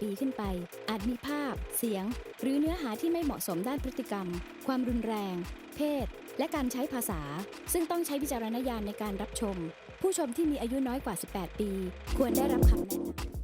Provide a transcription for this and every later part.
ปีขึ้นไป อาจมีภาพ เสียง หรือเนื้อหาที่ไม่เหมาะสมด้านพฤติกรรม ความรุนแรง เพศ และการใช้ภาษา ซึ่งต้องใช้วิจารณญาณในการรับชม ผู้ชมที่มีอายุน้อยกว่า 18 ปี ควรได้รับคำแนะนำ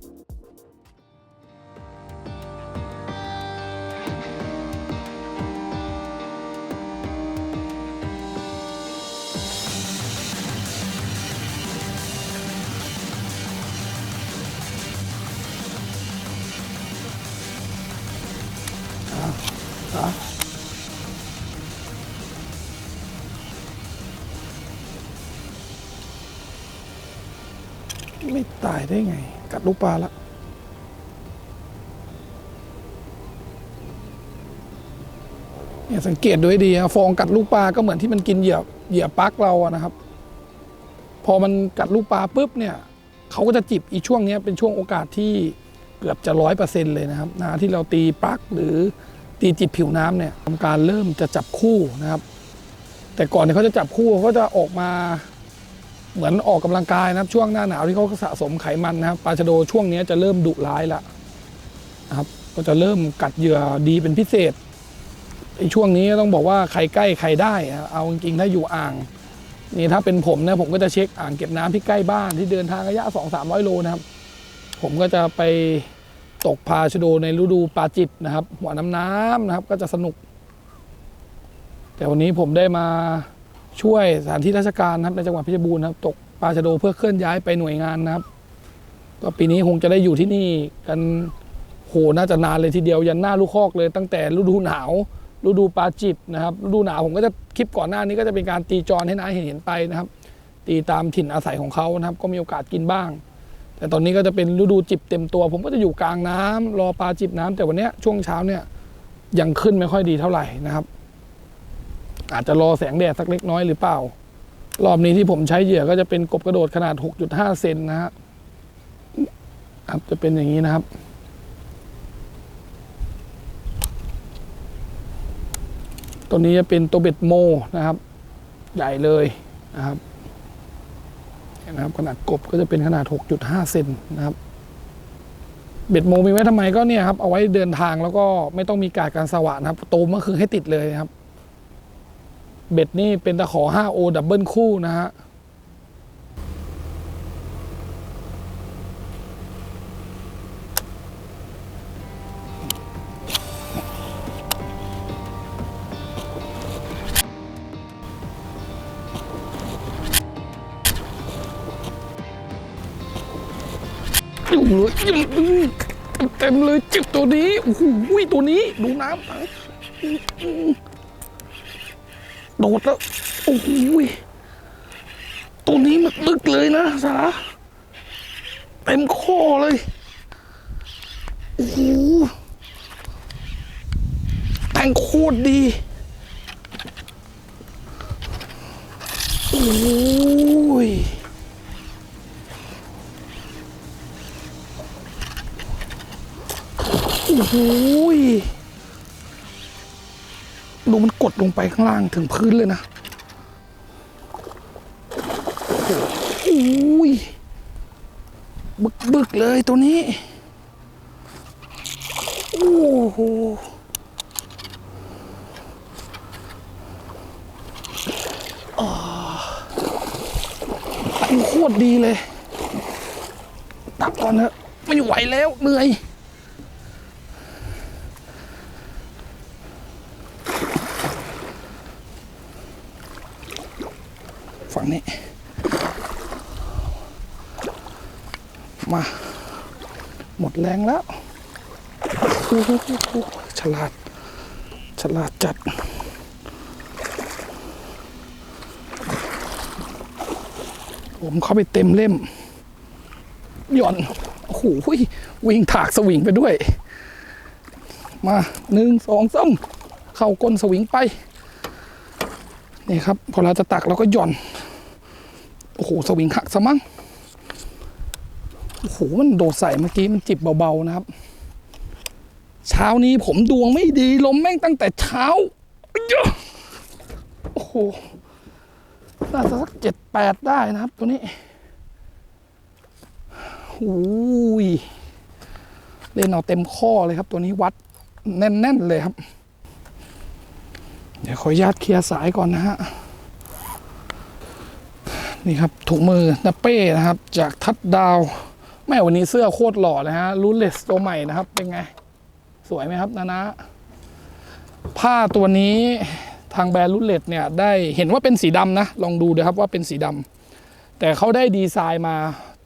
ายได้ไง กัดลูกปลาละเนี่ยสังเกตดูให้ดีนะฟองกัดลูกปลาก็เหมือนที่มันกินเหยื่อเหยื่อปลักเราอะนะครับ พอมันกัดลูกปลาปุ๊บเนี่ยเขาก็จะจิบอีช่วงนี้เป็นช่วงโอกาสที่เกือบจะร้อยเปอร์เซ็นต์เลยนะครับนะที่เราตีปลักหรือตีจิบผิวน้ำเนี่ยทำการเริ่มจะจับคู่นะครับ แต่ก่อนที่เขาจะจับคู่เขาก็จะออกมา เหมือนออกกำลังกายนะครับ ช่วงหน้าหนาวที่เขาสะสมไขมันนะครับปลาชะโดช่วงนี้จะเริ่มดุร้ายละนะครับก็จะเริ่มกัดเหยื่อดีเป็นพิเศษไอ้ช่วงนี้ต้องบอกว่าใครใกล้ใครได้ เอาจริงๆถ้าอยู่อ่าง นี่ถ้าเป็นผมนะผมก็จะเช็คอ่างเก็บน้ำที่ใกล้บ้านที่เดินทางระยะ2 3 0 0โลนะครับ ผมก็จะไปตกปลาชะโดในฤดูปลาจิบนะครับ หัวน้ำน้ำนะครับ ก็จะสนุก แต่วันนี้ผมได้มา ช่วยสถานที่ราชการนะครับในจังหวัดเพชรบูรณ์นะครับตกปลาชะโดเพื่อเคลื่อนย้ายไปหน่วยงานนะครับ ก็ปีนี้คงจะได้อยู่ที่นี่กันโหน่าจะนานเลยทีเดียวยันหน้าลูกคอกเลย ตั้งแต่ฤดูหนาวฤดูปลาจิบนะครับฤดูหนาวผมก็จะคลิปก่อนหน้านี้ก็จะเป็นการตีจรให้น้าเห็นเห็นไปนะครับ ตีตามถิ่นอาศัยของเขานะครับ ก็มีโอกาสกินบ้าง แต่ตอนนี้ก็จะเป็นฤดูจิบเต็มตัว ผมก็จะอยู่กลางน้ำรอปลาจิบน้ำแต่วันนี้ช่วงเช้าเนี่ยยังขึ้นไม่ค่อยดีเท่าไหร่นะครับ อาจจะรอแสงแดดสักเล็กน้อยหรือเปล่า รอบนี้ที่ผมใช้เหยื่อก็จะเป็นกบกระโดดขนาด 6.5 เซนนะฮะครับจะเป็นอย่างนี้นะครับ ตัวนี้จะเป็นตัวเบ็ดโมนะครับ ใหญ่เลยนะครับเห็นะครับ ขนาดกบก็จะเป็นขนาด 6.5 เซนนะครับ เบ็ดโมมีไว้ทำไมก็เนี่ยครับ เอาไว้เดินทางแล้วก็ไม่ต้องมีการการสว่านครับ โตมก็คือให้ติดเลยครับ เบ็ดนี่เป็นตะขอ 5O ดับเบิลคู่นะฮะเลยเต็มเลยจิบตัวนี้โอ้โหตัวนี้ ดูน้ำ ดดแล้วโอ้โหตัวนี้มันลึกเลยนะสาเต็มคอเลยโอ้โหแต่งโคตรดีโอ้ยโอ้โห งไปข้างล่างถึงพื้นเลยนะโอ้ยบึกบึกเลยตัวนี้ โอ้โหอ่าโคตรดีเลย ตักก่อนเถอะไม่ไหวแล้วเหนื่อย งนี้ มา หมดแรงแล้วโอ้โหฉลาด ฉลาดจัดผมเข้าไปเต็มเล่ม หย่อน โอ้โหวิ่งถากสวิงไปด้วย มาหนึ่งสองสามเข้าก้นสวิงไป นี่ครับ พอเราจะตักเราก็หย่อน โอ้โหสวิงหักซะมั้งโอ้โหมันโดดใส่เมื่อกี้มันจิบเบาๆนะครับ เช้านี้ผมดวงไม่ดีลมแม่งตั้งแต่เช้าโอ้โหน่าจะสักเจ็ดแปดได้นะครับ ตัวนี้โอ้ยเล่นเอาเต็มข้อเลยครับตัวนี้วัดแน่น ๆ เลยครับ เดี๋ยวขออนุญาตเคลียร์สายก่อนนะฮะ นี่ครับถุงมือนาเป้นะครับ จากทัดดาวแม่วันนี้เสื้อโคตรหล่อนะฮะรูเลสตัวใหม่นะครับ เป็นไง สวยไหมครับนานะผ้าตัวนี้ทางแบรนด์รูเลสเนี่ยได้เห็นว่าเป็นสีดำนะ ลองดูนะครับว่าเป็นสีดำแต่เขาได้ดีไซน์มา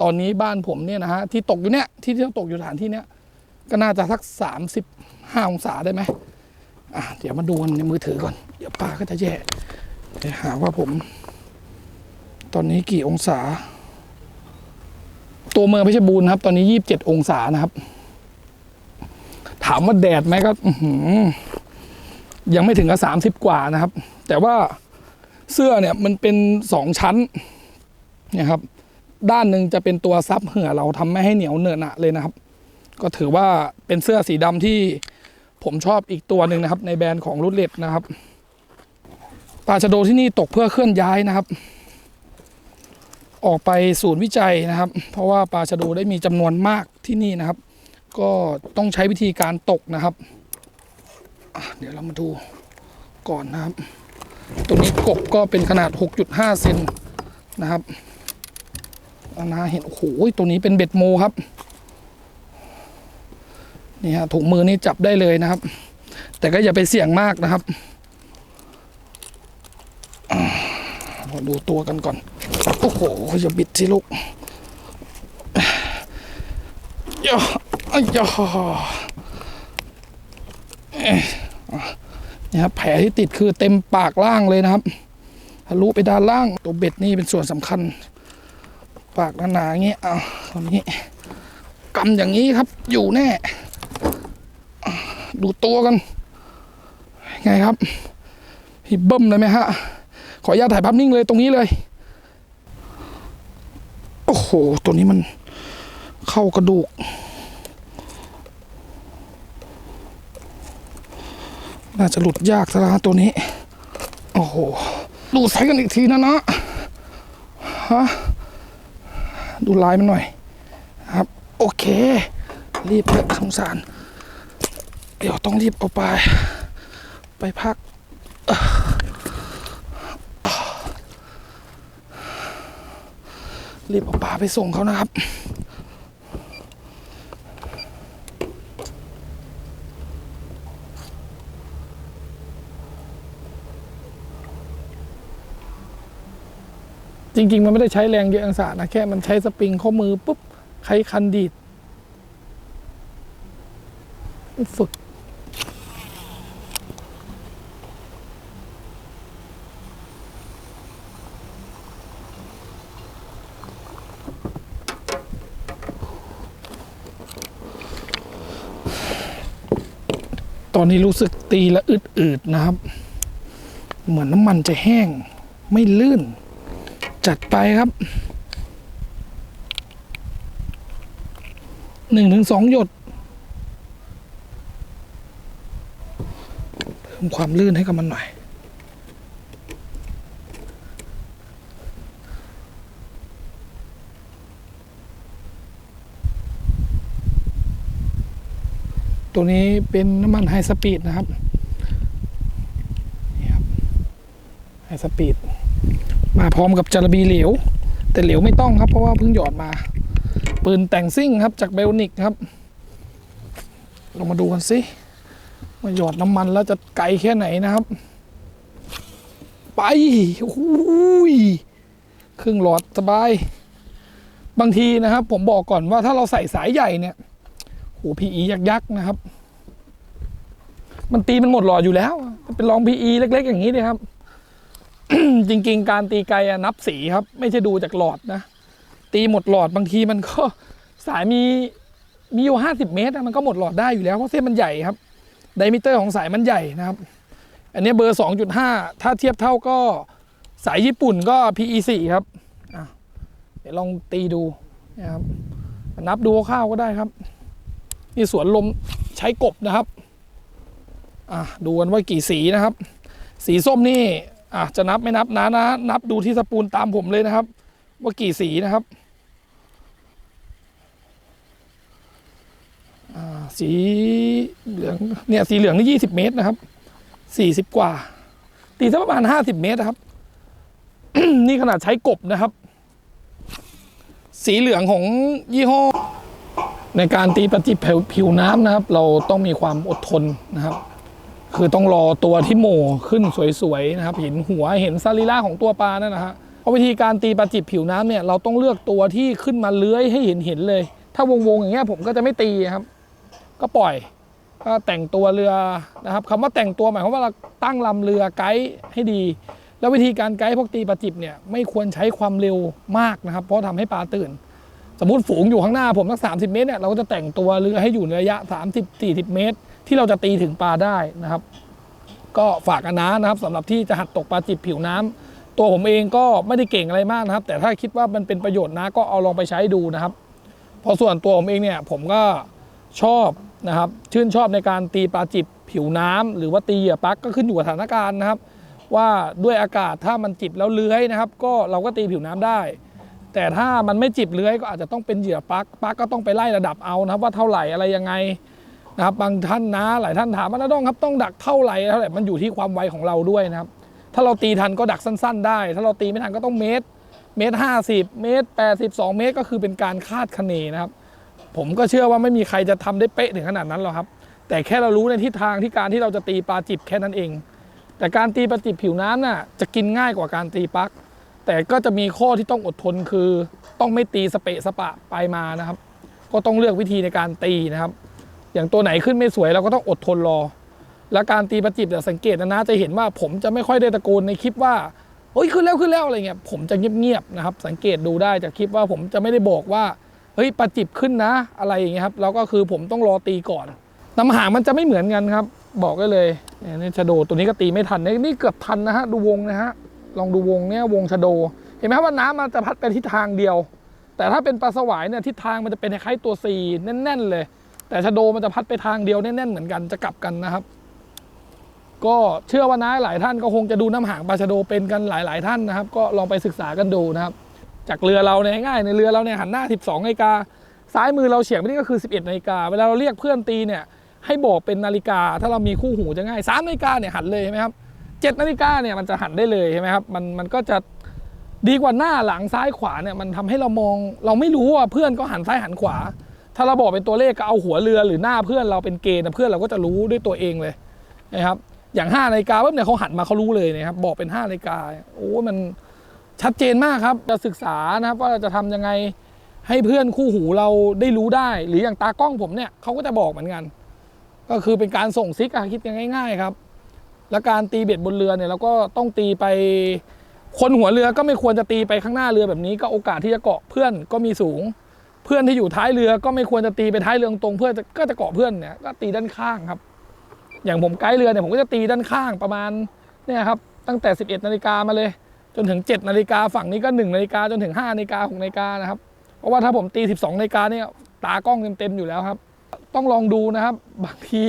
ตอนนี้บ้านผมเนี่ยนะฮะที่ตกอยู่เนี่ยที่ที่ตกอยู่สถานที่เนี้ยก็น่าจะสักสามสิบห้าองศาได้ไหมอะเดี๋ยวมาดูในมือถือก่อน เดี๋ยวป้าก็จะแย่หาว่าผม ตอนนี้กี่องศา ตัวเมืองเพชรบูรณ์ครับ ตอนนี้ยี่สิบเจ็ดองศานะครับ ถามว่าแดดไหมก็ยังไม่ถึงกับสามสิบกว่านะครับ แต่ว่าเสื้อเนี่ยมันเป็นสองชั้นนี่ยครับ ด้านหนึ่งจะเป็นตัวซับเหื่อเราทำไม่ให้เหนียวเหนอะหนะเลยนะครับ ก็ถือว่าเป็นเสื้อสีดำที่ผมชอบอีกตัวหนึ่งนะครับ ในแบรนด์ของรุ่นเล็ดนะครับปลาชะโดที่นี่ตกเพื่อเคลื่อนย้ายนะครับ ออกไปศูนย์วิจัยนะครับ เพราะว่าปลาชะโดได้มีจำนวนมากที่นี่นะครับ ก็ต้องใช้วิธีการตกนะครับ เดี๋ยวเรามาดูก่อนนะครับตัวนี้กบก็เป็นขนาด 6.5 เซนนะครับอานาเห็นโอ้โหตัวนี้เป็นเบ็ดโมครับนี่ฮะถุงมือนี่จับได้เลยนะครับ แต่ก็อย่าไปเสี่ยงมากนะครับอ่ามาดูตัวกันก่อน โอ้โหอย่าบิดสิลูกย่าอ้ยย่าเอ๊ะนี่ครับแผลที่ติดคือเต็มปากล่างเลยนะครับทะลุไปด้านล่างตัวเบ็ดนี่เป็นส่วนสำคัญ ปากหนาๆอย่างนี้เอาตอนนี้กำอย่างนี้ครับ อยู่แน่ ดูตัวกัน ไงครับฮิบเบิ้มเลยไหมฮะ ขออนุญาตถ่ายภาพนิ่งเลยตรงนี้เลย โอ้โห ตัวนี้มันเข้ากระดูก น่าจะหลุดยากซะแล้วฮะตัวนี้ โอ้โห ดูไซส์กันอีกทีนะนะฮะดูลายมันหน่อย ครับ โอเค รีบเถอะสงสาร เดี๋ยวต้องรีบเอาไป ไปพัก รีบเอาปลาไปส่งเขานะครับ จริง ๆ มันไม่ได้ใช้แรงเยอะอังสานะ แค่มันใช้สปริงข้อมือปุ๊บใช้คันดีดฝึก ตอนนี้รู้สึกตีและอืดๆนะครับ เหมือนน้ำมันจะแห้งไม่ลื่น จัดไปครับหนึ่งถึงสองหยดเพิ่มความลื่นให้กับมันหน่อย ตัวนี้เป็นน้ำมันไฮสปีดนะครับนี่ครับไฮสปีดมาพร้อมกับจารบีเหลว แต่เหลวไม่ต้องครับ เพราะว่าเพิ่งหยอดมา ปืนแต่งซิ่งครับจากเบลนิกครับเรามาดูกันสิว่าหยอดน้ำมันแล้วจะไกลแค่ไหนนะครับ ไปโอ้โหยครึ่งหลอดสบาย บางทีนะครับ ผมบอกก่อนว่าถ้าเราใส่สายใหญ่เนี่ย โหพีอียักษ์ๆนะครับ มันตีมันหมดหลอดอยู่แล้ว เป็นลองพีอีเล็ก ๆ อย่างนี้เลยครับ จริง ๆ การตีไกลนับสีครับ ไม่ใช่ดูจากหลอดนะ ตีหมดหลอดบางทีมันก็สายมีมีอยู่ห้าสิบเมตรอะมันก็หมดหลอดได้อยู่แล้วเพราะเส้นมันใหญ่ครับไดมิเตอร์ของสายมันใหญ่นะครับ อันนี้เบอร์สองจุดห้าถ้าเทียบเท่าก็สายญี่ปุ่นก็ PE สี่ครับเดี๋ยวลองตีดูนะครับนับดูคร่าวก็ได้ครับ นี่สวนลมใช้กบนะครับอะดูกันว่ากี่สีนะครับ สีส้มนี่อะจะนับไม่นับนะนะ นับดูที่สปูลตามผมเลยนะครับ ว่ากี่สีนะครับสีเหลืองเนี่ยสีเหลืองนี่ยี่สิบเมตรนะครับสี่สิบกว่า ตีสักประมาณห้าสิบเมตรนะครับ นี่ขนาดใช้กบนะครับ สีเหลืองของยี่ห้อ ในการตีประจิบผิวน้ำนะครับ เราต้องมีความอดทนนะครับ คือต้องรอตัวที่โหม่ขึ้นสวยๆนะครับ เห็นหัวเห็นสรีระของตัวปลานั่นนะฮะเพราะวิธีการตีปลาจิบผิวน้ำเนี่ยเราต้องเลือกตัวที่ขึ้นมาเลื้อยให้เห็นเห็นๆเลย ถ้าวงๆอย่างเงี้ยผมก็จะไม่ตีครับ ก็ปล่อยก็แต่งตัวเรือนะครับคำว่าแต่งตัวหมายความว่าเราตั้งลำเรือไกด์ให้ดี แล้ววิธีการไกด์พวกตีปลาจิบเนี่ยไม่ควรใช้ความเร็วมากนะครับ เพราะทำให้ปลาตื่น สมมติฝูงอยู่ข้างหน้าผมสักสาเมตรเนี่ยเราก็จะแต่งตัวเรือให้อยู่ในระยะ 30 40 เมตร ที่เราจะตีถึงปลาได้นะครับ ก็ฝากกันนะนะครับสำหรับที่จะหัดตกปลาจิบผิวน้ำตัวผมเองก็ไม่ได้เก่งอะไรมากนะครับ แต่ถ้าคิดว่ามันเป็นประโยชน์นะก็เอาลองไปใช้ดูนะครับพราะส่วนตัวผมเองเนี่ยผมก็ชอบนะครับชื่นชอบในการตีปลาจิบผิวน้ำหรือว่าตีเหยื่อปลั๊กก็ขึ้นอยู่กับสถานการณ์นะครับ ว่าด้วยอากาศถ้ามันจิบแล้วเลื้อยนะครับ ก็เราก็ตีผิวน้ำได้ แต่ถ้ามันไม่จิบเลื้อยก็อาจจะต้องเป็นเหยื่อปลั๊กปลั๊กก็ต้องไปไล่ระดับเอานะครับว่าเท่าไหร่อะไรยังไงนะครับบางท่านนะหลายท่านถามว่าน้าต้องครับต้องดักเท่าไหร่เท่าไหร่มันอยู่ที่ความไวของเราด้วยนะครับ ถ้าเราตีทันก็ดักสั้น ๆ ได้ ถ้าเราตีไม่ทันก็ต้องเมตรเมตรห้าสิบเมตรแปดสิบสองเมตรก็คือเป็นการคาดคะเนนะครับ ผมก็เชื่อว่าไม่มีใครจะทำได้เป๊ะถึงขนาดนั้นหรอกครับ แต่แค่เรารู้ในทิศทางที่การที่เราจะตีปลาจิบแค่นั้นเอง แต่การตีปลาจิบผิวน้ำน่ะจะกินง่ายกว่าการตีปลั๊ก แต่ก็จะมีข้อที่ต้องอดทนคือ ต้องไม่ตีสเปะสปะไปมานะครับ ก็ต้องเลือกวิธีในการตีนะครับ อย่างตัวไหนขึ้นไม่สวยเราก็ต้องอดทนรอ และการตีประจิบเนี่ยสังเกตนะนะจะเห็นว่าผมจะไม่ค่อยได้ตะโกนในคลิปว่าเฮ้ยขึ้นแล้วขึ้นแล้วอะไรเงี้ยผมจะเงียบๆนะครับ สังเกตดูได้จากคลิปว่าผมจะไม่ได้บอกว่าเฮ้ยประจิบขึ้นนะอะไรอย่างเงี้ยครับแล้วก็คือผมต้องรอตีก่อนน้ำหางมันจะไม่เหมือนกันครับ บอกได้เลยเนี่ยชะโดตัวนี้ก็ตีไม่ทันนะนี่เกือบทันนะฮะดูวงนะฮะ ลองดูวงเนี่ยวงชะโด เห็นไหมครับว่าน้ำมันจะพัดไปทิศทางเดียว แต่ถ้าเป็นปลาสวายเนี่ยทิศทางมันจะเป็นคล้ายตัวซีแน่น ๆ เลย แต่ชะโดมันจะพัดไปทางเดียวแน่นๆเหมือนกันจะกลับกันนะครับ ก็เชื่อว่านะหลายท่านก็คงจะดูน้ำหางปลาชะโดเป็นกันหลาย ๆ ท่านนะครับ ก็ลองไปศึกษากันดูนะครับ จากเรือเราเนี่ยง่ายในเรือเราเนี่ยหันหน้า 12นาฬิกาซ้ายมือเราเฉียงไปนี่ก็คือ 11นาฬิกาเวลาเราเรียกเพื่อนตีเนี่ยให้บอกเป็นนาฬิกา ถ้าเรามีคู่หูจะง่าย3นาฬิกาเนี่ยหันเลยใช่ไหมครับ 7นาฬิกาเนี่ยมันจะหันได้เลยใช่ไหมครับมันมันก็จะดีกว่าหน้าหลังซ้ายขวาเนี่ยมันทำให้เรามองเราไม่รู้ว่าเพื่อนก็หันซ้ายหันขวา ถ้าเราบอกเป็นตัวเลขก็เอาหัวเรือหรือหน้าเพื่อนเราเป็นเกณฑ์นะเพื่อนเราก็จะรู้ด้วยตัวเองเลยนะครับอย่าง5นาฬิกาปุ๊บเนี่ยเขาหันมาเขารู้เลยนะครับบอกเป็น5นาฬิกาโอ้มันชัดเจนมากครับจะศึกษานะครับว่าจะทำยังไงให้เพื่อนคู่หูเราได้รู้ได้ หรืออย่างตากล้องผมเนี่ยเขาก็จะบอกเหมือนกัน ก็คือเป็นการส่งซิกคิดกันง่าย ๆ ครับ แล้วการตีเบ็ดบนเรือเนี่ยเราก็ต้องตีไป คนหัวเรือก็ไม่ควรจะตีไปข้างหน้าเรือแบบนี้ ก็โอกาสที่จะเกาะเพื่อนก็มีสูง เพื่อนที่อยู่ท้ายเรือก็ไม่ควรจะตีไปท้ายเรือตรงเพื่อจะก็จะเกาะเพื่อนเนี่ยก็ตีด้านข้างครับ อย่างผมไกด์เรือเนี่ยผมก็จะตีด้านข้างประมาณเนี่ยครับตั้งแต่ 11นาฬิกามาเลย จนถึง7นาฬิกาฝั่งนี้ก็1นาฬิกาจนถึง5นาฬิกา6นาฬิกานะครับเพราะว่าถ้าผมตี 12นาฬิกาเนี่ยตากล้องเต็มๆอยู่แล้วครับ ต้องลองดูนะครับ บางที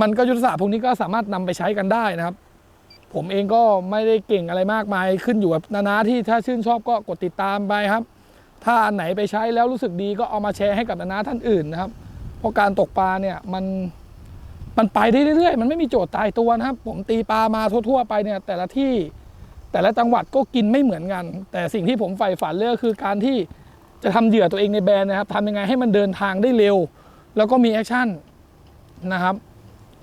มันก็ยุทธศาสตร์พวกนี้ก็สามารถนำไปใช้กันได้นะครับ ผมเองก็ไม่ได้เก่งอะไรมากมายขึ้นอยู่กับนานาที่ถ้าชื่นชอบก็กดติดตามไปครับ ถ้าอันไหนไปใช้แล้วรู้สึกดีก็เอามาแชร์ให้กับนานาท่านอื่นนะครับ เพราะการตกปลาเนี่ยมันมันไปได้เรื่อยๆ มันไม่มีโจทย์ตายตัวนะครับ ผมตีปลามาทั่วๆไปเนี่ยแต่ละที่แต่ละจังหวัดก็กินไม่เหมือนกัน แต่สิ่งที่ผมใฝ่ฝันเลยก็คือการที่จะทำเหยื่อตัวเองในแบรนด์นะครับทำยังไงให้มันเดินทางได้เร็ว แล้วก็มีแอคชั่นนะครับ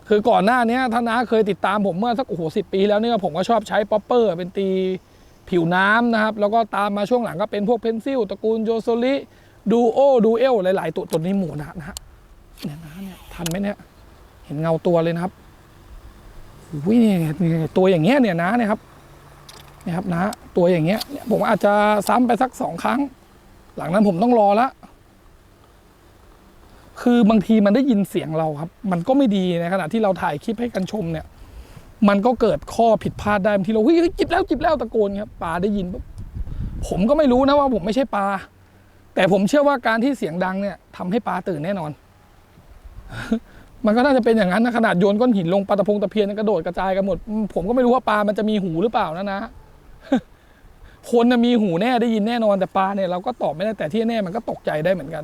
คือก่อนหน้านี้ท่าน้าเคยติดตามผมเมื่อสักโอ้โหสิปีแล้วเนี่ยผมก็ชอบใช้ป๊อปเปอร์เป็นตีผิวน้ำนะครับ แล้วก็ตามมาช่วงหลังก็เป็นพวกเพนซิลตระกูลโยโซลิดูโอดูเอลหลาย ๆ ตัวตัวนี้หมูนะนะฮะเนี่ยนะเนี่ยทันไหมเนี่ย เห็นเงาตัวเลยนะครับอุ้ยเนี่ยเนี่ยตัวอย่างเงี้ยเนี่ยนะเนี่ยครับเนี่ยครับนะตัวอย่างเงี้ยเนี่ยผมอาจจะซ้ำไปสักสองครั้ง หลังนั้นผมต้องรอละ คือบางทีมันได้ยินเสียงเราครับ มันก็ไม่ดีในขณะที่เราถ่ายคลิปให้กันชมเนี่ย มันก็เกิดข้อผิดพลาดได้บางทีเราเฮ้ยจิบแล้วจิบแล้วตะโกนครับปลาได้ยินผมก็ไม่รู้นะว่าผมไม่ใช่ปลาแต่ผมเชื่อว่าการที่เสียงดังเนี่ยทำให้ปลาตื่นแน่นอน มันก็น่าจะเป็นอย่างนั้นนะขนาดโยนก้อนหินลงปลาตะพงตะเพียนกระโดดกระจายกันหมด ผมก็ไม่รู้ว่าปลามันจะมีหูหรือเปล่านะนะคนมีหูแน่ได้ยินแน่นอนแต่ปลาเนี่ยเราก็ตอบไม่ได้แต่ที่แน่มันก็ตกใจได้เหมือนกัน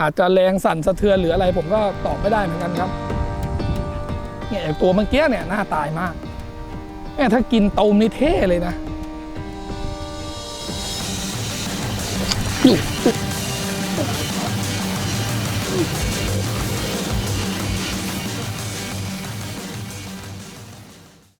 อาจจะแรงสั่นสะเทือนหรืออะไรผมก็ตอบไม่ได้เหมือนกันครับเนี่ยตัวเมื่อกี้เนี่ยหน้าตายมากแม่ถ้ากินตูมนี่เท่เลยนะ